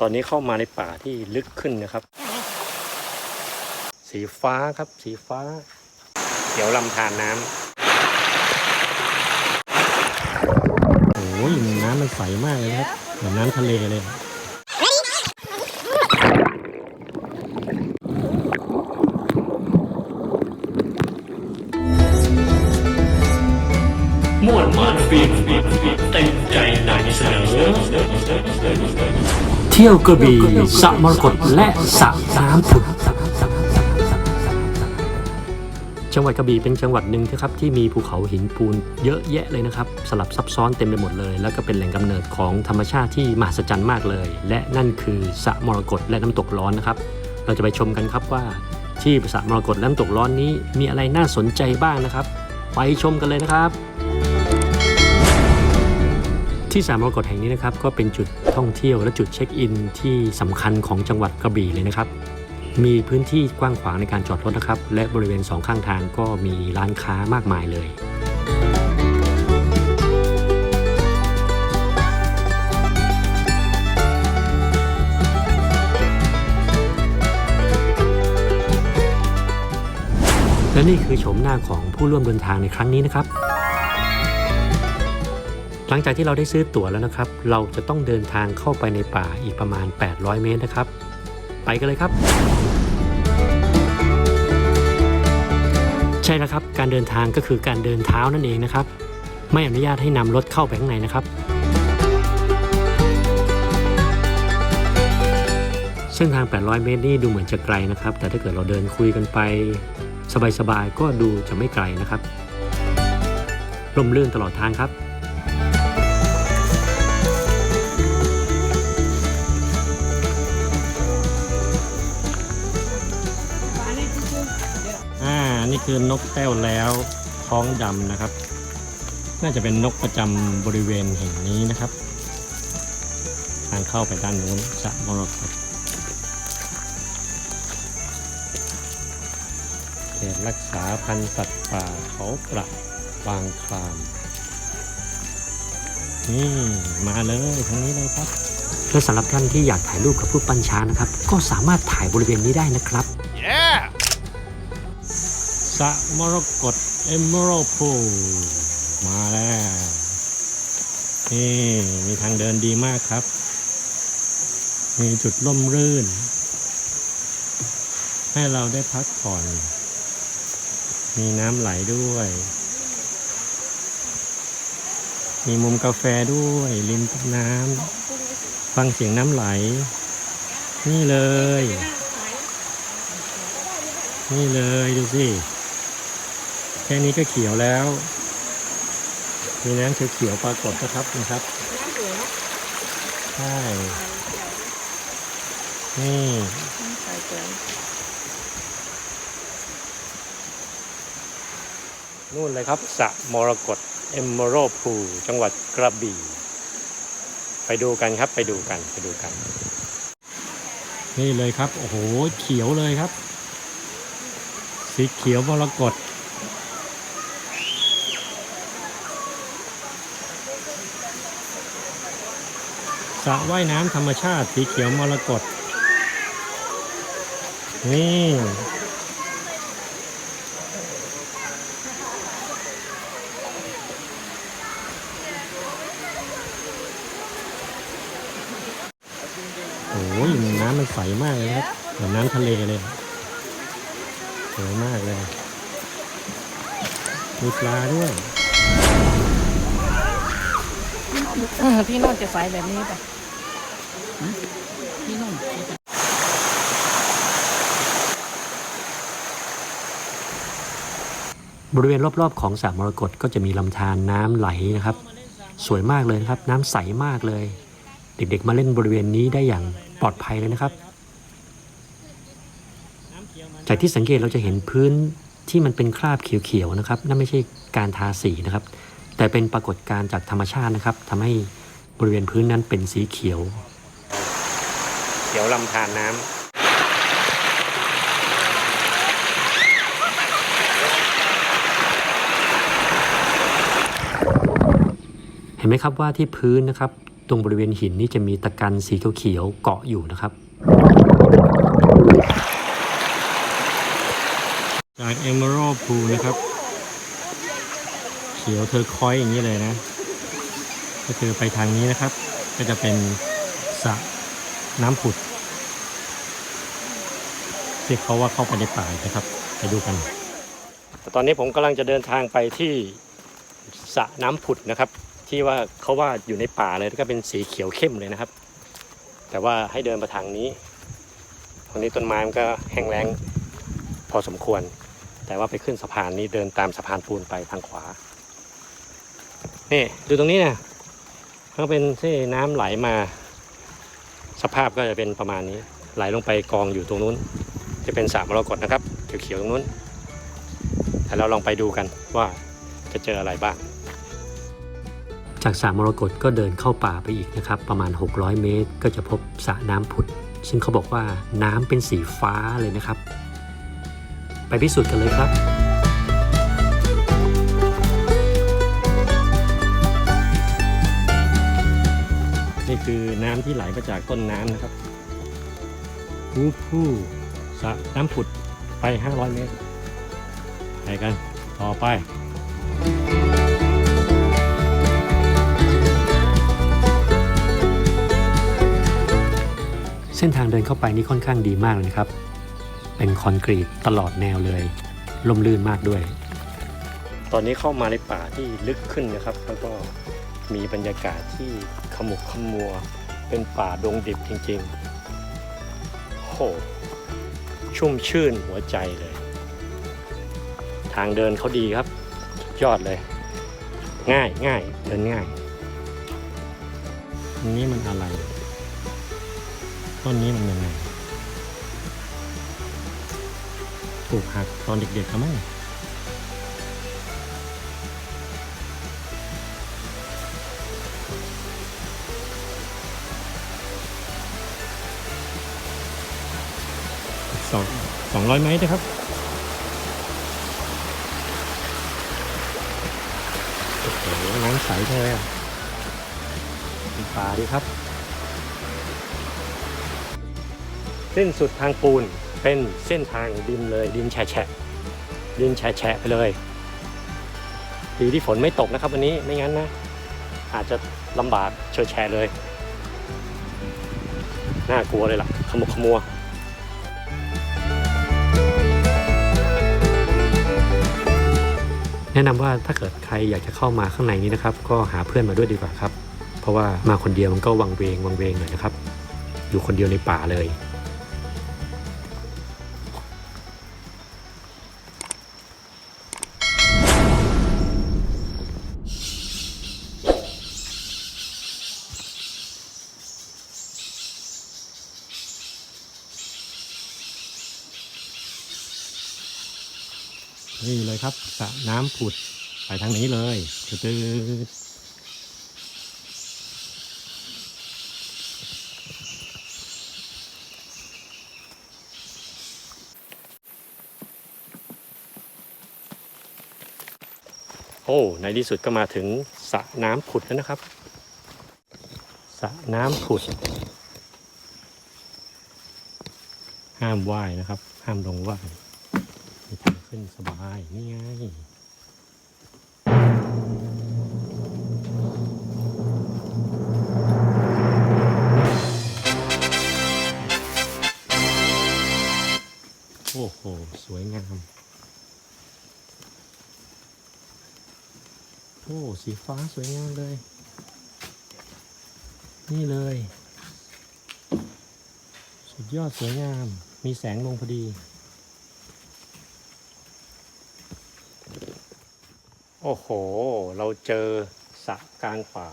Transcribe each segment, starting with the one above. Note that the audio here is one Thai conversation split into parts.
ตอนนี้เข้ามาในป่าที่ลึกขึ้นนะครับ สีฟ้าครับ สีฟ้า เขียวลำธารน้ำโอ้ยน้ำมันใสมากเลยครับเหมือนน้ำทะเลเลย เที่ยวกระบี่สระมรกตและสระน้ำผุดจังหวัดกระบี่เป็นจังหวัดหนึ่งนะครับที่มีภูเขาหินปูนเยอะแยะเลยนะครับ สลับซับซ้อนเต็มไปหมดเลย แล้วก็เป็นแหล่งกำเนิดของธรรมชาติที่มหัศจรรย์มากเลย และนั่นคือสระมรกตและน้ำตกร้อนนะครับ เราจะไปชมกันครับว่า ที่สระมรกตและน้ำตกร้อนนี้มีอะไรน่าสนใจบ้างนะครับ ไปชมกันเลยนะครับ ที่สระมรกตแห่งนี้นะครับก็เป็นจุดท่องเที่ยวและจุดเช็คอินที่สำคัญของจังหวัดกระบี่เลยนะครับ มีพื้นที่กว้างขวางในการจอดรถนะครับ และบริเวณสองข้างทางก็มีร้านค้ามากมายเลย และนี่คือโฉมหน้าของผู้ร่วมเดินทางในครั้งนี้นะครับ หลังจากที่เราได้ซื้อตั๋วแล้วนะครับ เราจะต้องเดินทางเข้าไปในป่าอีกประมาณ 800 เมตรนะครับ ไปกันเลยครับ ใช่แล้วครับ การเดินทางก็คือการเดินเท้านั่นเองนะครับ ไม่อนุญาตให้นำรถเข้าไปข้างในนะครับ เส้นทาง 800 เมตรนี่ดูเหมือนจะไกลนะครับ แต่ถ้าเกิดเราเดินคุยกันไป สบายๆก็ดูจะไม่ไกลนะครับลมลื่นตลอดทางครับ คือนกแต้วแล้วท้องดำนะครับ น่าจะเป็นนกประจำบริเวณแห่งนี้นะครับ ทางเข้าไปด้านนู้นสระมรกตเขตรักษาพันธุ์สัตว์ป่าเขาประบางคลามนี่มาเลยทางนี้เลยครับและสำหรับท่านที่อยากถ่ายรูปกับผู้ปั้นช้างนะครับ ก็สามารถถ่ายบริเวณนี้ได้นะครับ สะมรกตเอมเมอรัลพูมาแล้วนี่มีทางเดินดีมากครับ มีจุดร่มรื่น ให้เราได้พักผ่อน มีน้ำไหลด้วย มีมุมกาแฟด้วยริมน้ำฟังเสียงน้ำไหล นี่เลย นี่เลยดูสิ แค่นี้ก็เขียวแล้ว มีน้ำเขียวๆปรากฏนะครับนะครับใช่นี่นู่นเลยครับสระมรกตเอมเมอรัลพูจังหวัดกระบี่ ไปดูกันครับไปดูกันไปดูกัน นี่เลยครับ โอ้โห เขียวเลยครับ สีเขียวมรกต สระว่ายน้ำธรรมชาติสีเขียวมรกตนี่โอ้ยน้ำมันใสมากเลยครับเหมือนน้ำทะเลเลยสวยมากเลยมีปลาด้วย พี่น่นจะใสแบบนี้ป่ะ พี่โน่นบริเวณรอบๆของสระมรกตก็จะมีลำธารน้ำไหลนะครับ สวยมากเลยนะครับ น้ำใสมากเลย เด็กๆมาเล่นบริเวณนี้ได้อย่างปลอดภัยเลยนะครับ จากที่สังเกตเราจะเห็นพื้นที่มันเป็นคราบเขียวๆนะครับนั่นไม่ใช่การทาสีนะครับ แต่เป็นปรากฏการณ์จากธรรมชาตินะครับทำให้บริเวณพื้นนั้นเป็นสีเขียว ขียวลำธารน้ำเห็นไหมครับว่าที่พื้นนะครับ ตรงบริเวณหินนี่จะมีตะกันสีเขียวๆเกาะอยู่นะครับ จากเอเมอรัลพูนะครับ เขียวเทอคอยอย่างนี้เลยนะ ก็คือไปทางนี้นะครับ ก็จะเป็นสระ น้ำผุดที่เขาว่าเข้าไปในป่านะครับ ไปดูกัน ตอนนี้ผมกำลังจะเดินทางไปที่สระน้ำผุดนะครับ ที่ว่าเขาว่าอยู่ในป่าเลยก็เป็นสีเขียวเข้มเลยนะครับ แต่ว่าให้เดินมาทางนี้ตรงนี้ต้นไม้มันก็แห้งแล้งพอสมควร แต่ว่าไปขึ้นสะพานนี้เดินตามสะพานปูนไปทางขวานี่ดูตรงนี้นะก็เป็นเส้นน้ำไหลมา สภาพก็จะเป็นประมาณนี้ ไหลลงไปกองอยู่ตรงนู้น จะเป็นสระมรกตนะครับเขียวๆตรงนู้น แต่เราลองไปดูกันว่าจะเจออะไรบ้าง จากสระมรกตก็เดินเข้าป่าไปอีกนะครับ ประมาณ 600 เมตรก็จะพบสระน้ำผุด ซึ่งเขาบอกว่าน้ำเป็นสีฟ้าเลยนะครับ ไปพิสูจน์กันเลยครับ นี่คือน้ำที่ไหลมาจากต้นน้ำนะครับฮูผู้สะน้ำผุดไป 500 เมตร ไปกัน ต่อไปเส้นทางเดินเข้าไปนี่ค่อนข้างดีมากเลยครับ เป็นคอนกรีตตลอดแนวเลยลมลื่นมากด้วย ตอนนี้เข้ามาในป่าที่ลึกขึ้นนะครับ แล้วก็มีบรรยากาศที่ ขมุกขมัว เป็นป่าดงดิบจริงๆโหชุ่มชื่นหัวใจเลย ทางเดินเขาดีครับ ยอดเลย ง่ายง่ายเดินง่ายอันนี้มันอะไรต้นนี้มันยังไงถูกหักตอนเด็กๆเขามั้ 200เมตรนะครับ โอ้โหน้ำใสเลยอะป่าดีครับ เส้นสุดทางปูนเป็นเส้นทางดินเลยดินแฉะดินแฉะไปเลย ดีที่ฝนไม่ตกนะครับวันนี้ไม่งั้นนะ อาจจะลำบากเฉยแฉะเลย น่ากลัวเลยล่ะ ขมุกขมัว แนะนำว่าถ้าเกิดใครอยากจะเข้ามาข้างในนี้นะครับ ก็หาเพื่อนมาด้วยดีกว่าครับ เพราะว่ามาคนเดียวมันก็วังเวงวังเวงหน่อยนะครับ อยู่คนเดียวในป่าเลย น้ำผุดไปทางนี้เลยตืดโอ้ ในที่สุดก็มาถึงสระน้ำผุดแล้วนะครับ สระน้ำผุด ห้ามว่ายนะครับ ห้ามลงว่ายมีทางขึ้นสบาย นี่ไง โอ้โห สวยงาม โอ้ สีฟ้าสวยงามเลย นี่เลย สุดยอดสวยงาม มีแสงลงพอดี โอ้โห เราเจอสระกลางป่า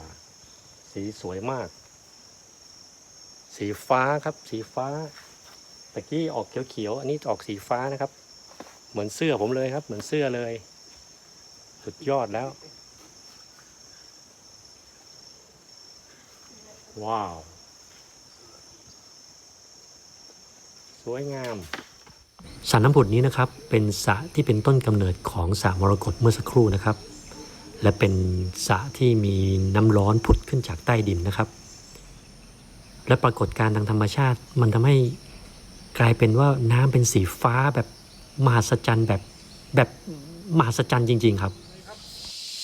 สีสวยมาก สีฟ้าครับ สีฟ้า ตะกี้ออกเขียวๆ อันนี้ออกสีฟ้านะครับ เหมือนเสื้อผมเลยครับ เหมือนเสื้อเลย สุดยอดแล้ว ว้าว สวยงามสระน้ำผุดนี้นะครับ เป็นสระที่เป็นต้นกำเนิดของสระมรกตเมื่อสักครู่นะครับ และเป็นสระที่มีน้ำร้อนผุดขึ้นจากใต้ดินนะครับ และปรากฏการณ์ทางธรรมชาติมันทำให้ กลายเป็นว่าน้ำเป็นสีฟ้าแบบมหัศจรรย์แบบแบบมหัศจรรย์จริง ๆ ครับ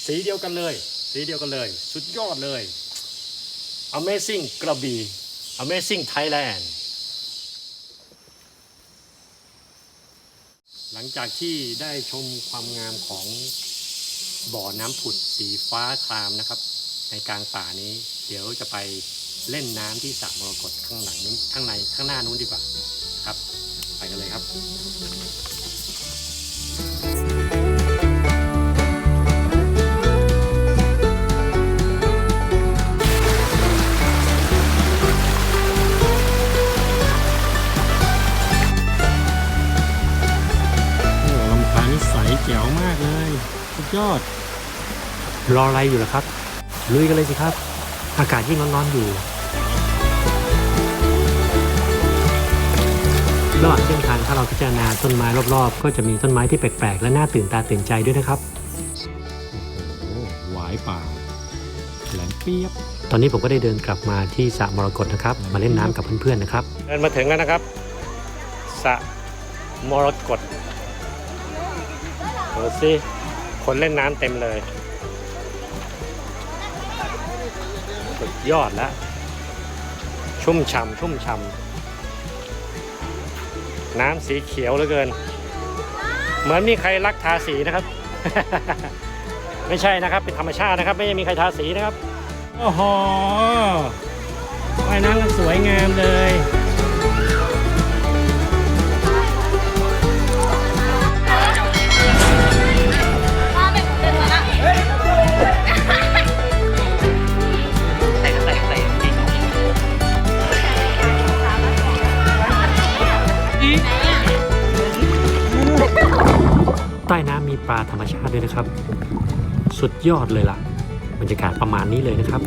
สีเดียวกันเลย สีเดียวกันเลย สุดยอดเลย Amazing กระบี่ Amazing Thailand หลังจากที่ได้ชมความงามของบ่อน้ำผุดสีฟ้าครามนะครับ ในกลางป่านี้ เดี๋ยวจะไปเล่นน้ำที่สระมรกตข้างหลังนู้นข้างในข้างหน้านู้นดีกว่า ครับ ไปกันเลยครับ โอ้ลำธารนี่ใสแจ๋วมากเลย สุดยอด รออะไรอยู่ล่ะครับ ลุยกันเลยสิครับ อากาศยิ่งร้อนๆอยู่ ระหว่างเส้นทางถ้าเราพิจารณาต้นไม้รอบๆ ก็จะมีต้นไม้ที่แปลกๆ และน่าตื่นตาตื่นใจด้วยนะครับ โอ้โหหวายป่าแหลมเปียบตอนนี้ผมก็ได้เดินกลับมาที่สระมรกตนะครับ มาเล่นน้ำกับเพื่อนๆนะครับ เดินมาถึงแล้วนะครับสระมรกตดูสิคนเล่นน้ำเต็มเลย สุดยอดแล้ว ชุ่มฉ่ำชุ่มฉ่ำ น้ำสีเขียวเหลือเกิน เหมือนมีใครรักทาสีนะครับ ไม่ใช่นะครับ เป็นธรรมชาตินะครับ ไม่ได้มีใครทาสีนะครับ โอ้โหว่ายน้ำกันสวยงามเลย ใต้น้ำมีปลาธรรมชาติด้วยนะครับ สุดยอดเลยล่ะ บรรยากาศประมาณนี้เลยนะครับ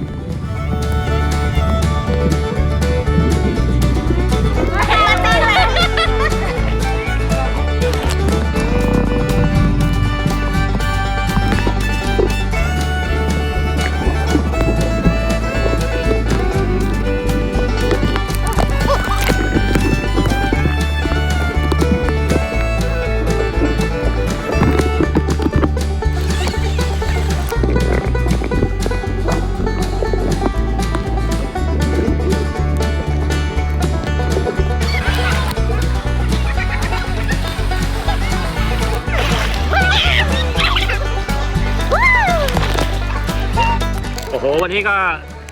วันนี้ก็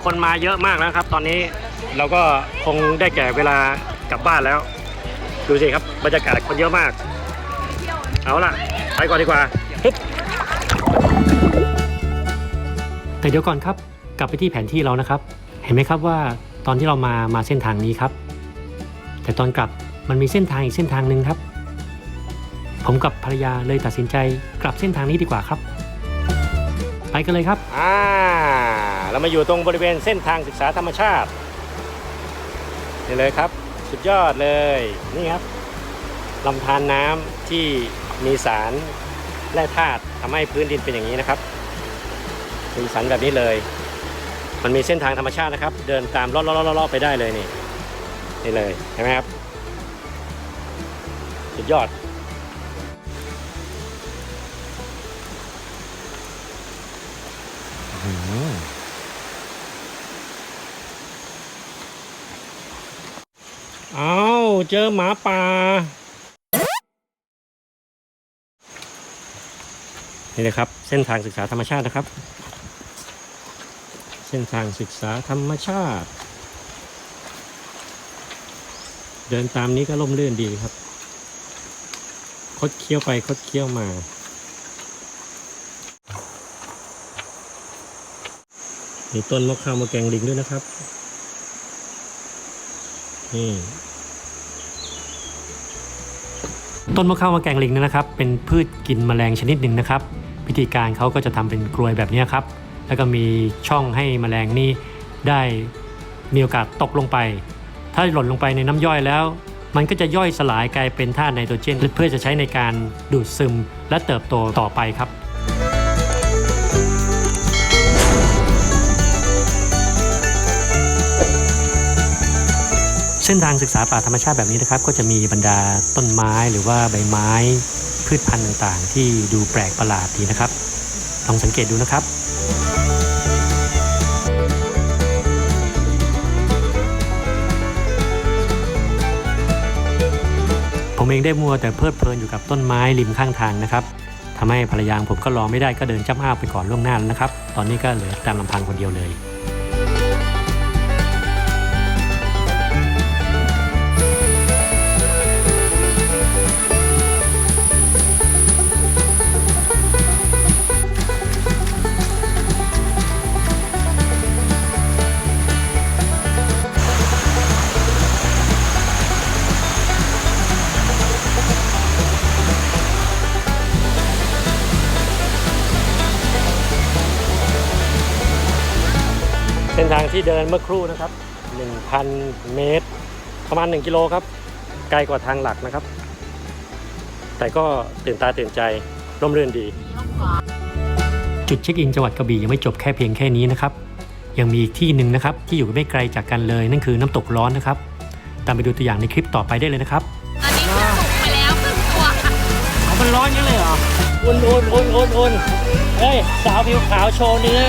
คนมาเยอะมากแล้วครับ ตอนนี้เราก็คงได้แก่เวลากลับบ้านแล้ว ดูสิครับบรรยากาศคนเยอะมาก เอาล่ะ ไปก่อนดีกว่าปึ๊บแต่เดี๋ยวก่อนครับ กลับไปที่แผนที่เรานะครับ เห็นไหมครับว่าตอนที่เรามามาเส้นทางนี้ครับ แต่ตอนกลับมันมีเส้นทางอีกเส้นทางหนึ่งครับ ผมกับภรรยาเลยตัดสินใจกลับเส้นทางนี้ดีกว่าครับ ไปกันเลยครับอ่า เรามาอยู่ตรงบริเวณเส้นทางศึกษาธรรมชาตินี่เลยครับ สุดยอดเลยนี่ครับลำธารน้ำที่มีสารและธาตุทำให้พื้นดินเป็นอย่างนี้นะครับมีสันแบบนี้เลย มันมีเส้นทางธรรมชาตินะครับ เดินตามลอดๆๆๆไปได้เลยนี่นี่เลยเห็นไหมครับสุดยอด เอาเจอหมาป่า นี่เลยครับ เส้นทางศึกษาธรรมชาตินะครับ เส้นทางศึกษาธรรมชาติ เดินตามนี้ก็ล่มลื่นดีครับ คดเคี้ยวไปคดเคี้ยวมามีต้นมะขามมะแกงลิงด้วยนะครับ นี่ ต้นมะข้ามมะแกงลิงเนยนะครับ เป็นพืชกินแมลงชนิดหนึ่งนะครับวิธีการเขาก็จะทำเป็นกลวยแบบนี้ครับ แล้วก็มีช่องให้แมลงนี่ได้มีโอกาสตกลงไป ถ้าหล่นลงไปในน้ำย่อยแล้ว มันก็จะย่อยสลายกลายเป็นธาตุไนโตรเจน เพื่อจะใช้ในการดูดซึมและเติบโตต่อไปครับ ส้นทางศึกษาป่าธรรมชาติแบบนี้นะครับก็จะมีบรรดาต้นไม้หรือว่าใบไม้พืชพันธุ์ต่างๆ ที่ดูแปลกประหลาดดีนะครับ ลองสังเกตดูนะครับผมเองได้มัวแต่เพลิดเพลินอยู่กับต้นไม้ริมข้างทางนะครับทำให้ภรรยาผมก็รอไม่ได้ก็เดินจ้ำอ้าวไปก่อนล่วงหน้าแล้วนะครับ ตอนนี้ก็เหลือตามลำพังคนเดียวเลย ส้นทางที่เดินเมื่อครู่นะครับ 1,000 เมตร ประมาณ 1 กิโลครับ ไกลกว่าทางหลักนะครับ แต่ก็ตื่นตาตื่นใจร่มรื่นดี จุดเช็คอินจังหวัดกระบี่ยังไม่จบแค่เพียงแค่นี้นะครับ ยังมีอีกที่หนึ่งนะครับ ที่อยู่ไม่ไกลจากกันเลย นั่นคือน้ำตกร้อนนะครับ ตามไปดูตัวอย่างในคลิปต่อไปได้เลยนะครับตอนนี้คือสุกไปแล้วครึ่งตัวเอามันร้อนงั้นเลยเหรอ อุ่นอุ่นอุ่นอุ่นอุ่นเฮ้ย สาวผิวขาวโชว์เนื้อ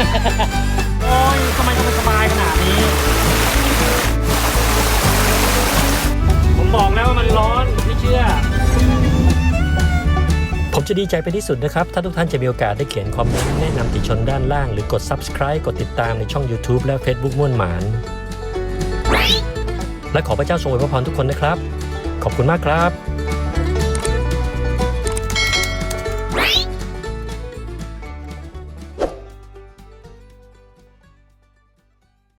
จะดีใจเป็นที่สุดนะครับ ถ้าทุกท่านจะมีโอกาสได้เขียนคอมเมนต์แนะนำติชนด้านล่างหรือกด subscribe กดติดตามในช่อง YouTube และ Facebook ม่วนหมาน และขอพระเจ้าทรงอวยพรทุกคนนะครับ ขอบคุณมากครับ